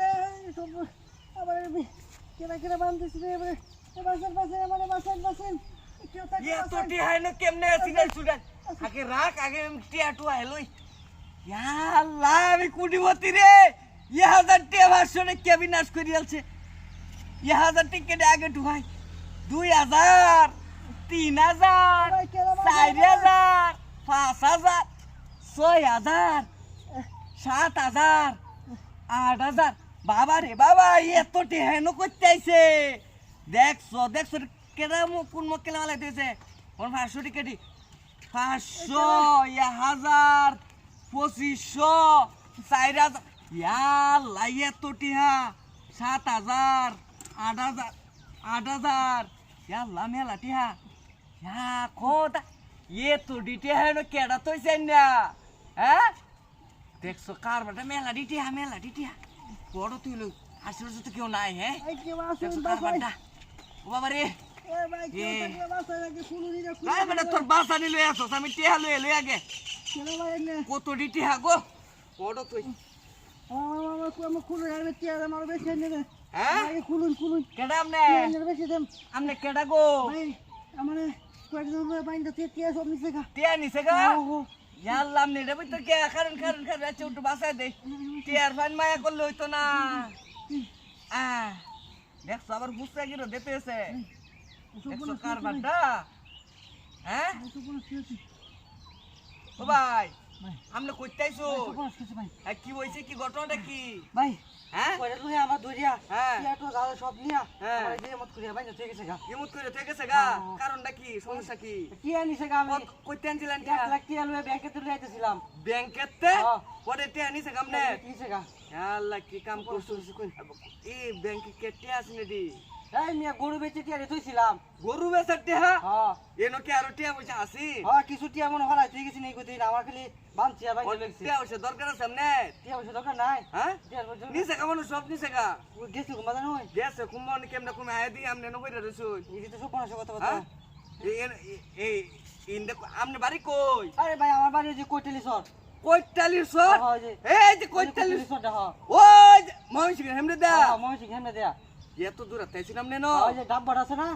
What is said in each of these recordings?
থাকলে সব আবার কেনা কেনা বানতেছি এবারে বাসেন বাসেন মানে বাসেন বাসেন কেমনে সিগন্যাল সুগান আগে রাখ, আগে টিয়া টুয়া হেলোই। আল্লাহ আমি কুটিপতি রে। ই হাজার টিয়া ভাষণে কেবি নাশ করে আছে ই হাজার টিকেটে আগে ঢুকাই। দুই হাজার, তিন হাজার, চার পাঁচ হাজার, ছয় হাজার, সাত হাজার, আট হাজার। বাবা রে বাবা এত টেহেনো করতে আইছে। দেখছ দেখছ, কেডা মু, কোন মক্কেলা মালাই দিয়েছে কোন পাঁচশো টিকেটি পাঁচশো, ইয়া হাজার, পঁচিশশো, চার হাজার। ইয়াল্লা এত টিহা সাত হাজার, আট হাজার আট হাজার। ইয়াল্লা মেলা টিহা ইয়া খোদা এ তো ডিটে হেন কেডা তৈছে না হ্যাঁ? দেখছ, কার মেলা ডিটিয়া মেলা ডিটিয়া বড় তুই লোক আশেপাশে তো কেউ নাই হ্যাঁ? ও বাবা রে। এ ভাই কেউ এ। থাকলে বাসায় নাকি ফুলুরি না কাই বেটা তোর বাসা নিলে আসছ আমি টিহা লয়ে লয়ে আগে। কেন ভাই এনে? গো? বড় তুই। হ্যাঁ? আমনে? কেডা গো? আমার কয়েকজন বাইন্দা তে সব নিছে গা। টিয়া নিছে গা? ওহো নে রে তো কে কারণ কারণ কারণ ছোট বাসা বাসায় দে। টিয়ার ফান মায়া করলে হইতো না। দেখছ আবার গুসা গিয়ে দেতেছে দেখছ কার বাটা হ্যাঁ? ও ভাই আমরা কইতাইছো? হ্যাঁ, কি হইছে কি ঘটনাটা কি? ভাই হ্যাঁ? কইরা লই আমার দরিয়া হ্যাঁ। টিয়া তো সব নিয়া হ্যাঁ। এই মত করিয়া ভাই ঠিক আছে গা। ইমুত করে ঠিক আছে গা। কারণটা কি? সমস্যা কি? কি আনিছে গা আমি? কইতে আনছিলেন 1 লাখ টাকা লুই ব্যাংকে তুলে আইতেছিলাম। ব্যাংকেতে। পরে টিয়া নিছে কামনে কিছে গা? আল্লাহ কি কাম করছ এই ব্যাংকে কেটে আসনে দি এই মিয়া গরু বেচে টিয়া রে তুইছিলাম গরু বেচার টিয়া হ্যাঁ এনো কি আরও টিয়া পয়সা আসি হ্যাঁ কিছু টিয়া মনে হলাই তুই গেছি নেই কইতে আমার খালি বানছি আর বাইন্দা লাগছে টিয়া পয়সা দরকার আছে সামনে টিয়া পয়সা দরকার নাই হ্যাঁ টিয়া নিছে কামানো সব নিছে গা গেছি ঘুমা জানো গেছে কুম্বানি কেমনে কুমে আয় দি আমনে নো কইরা রইছো এই তো সব পড়াশো কথা কথা হ্যাঁ এই এই- আমনে বাড়ি কই আরে ভাই আমার বাড়ি যে কৈতালি সর এই যে হ্যাঁ ওই মহিষ হেমনে দা। মহিষি দেয়া এত দূর তাইছি নামনে ওই যে ডাব্বার আছে না?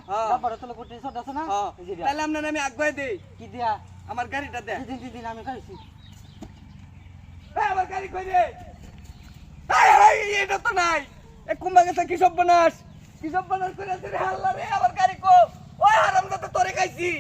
তলে আছে। তাহলে আমি আগুয়াই দেই কি দেয়া? আমার গাড়িটা দে। দিন দিন দিন আমি খাইছি। আমার গাড়ি কই রে এই এই এটা তো নাই। এ কুম্বা গেছে কি সব বানাস কি সব বানাস করে রে আল্লাহ রে আমার গাড়ি কো। ওই হারামজাদা তোরে খাইছি।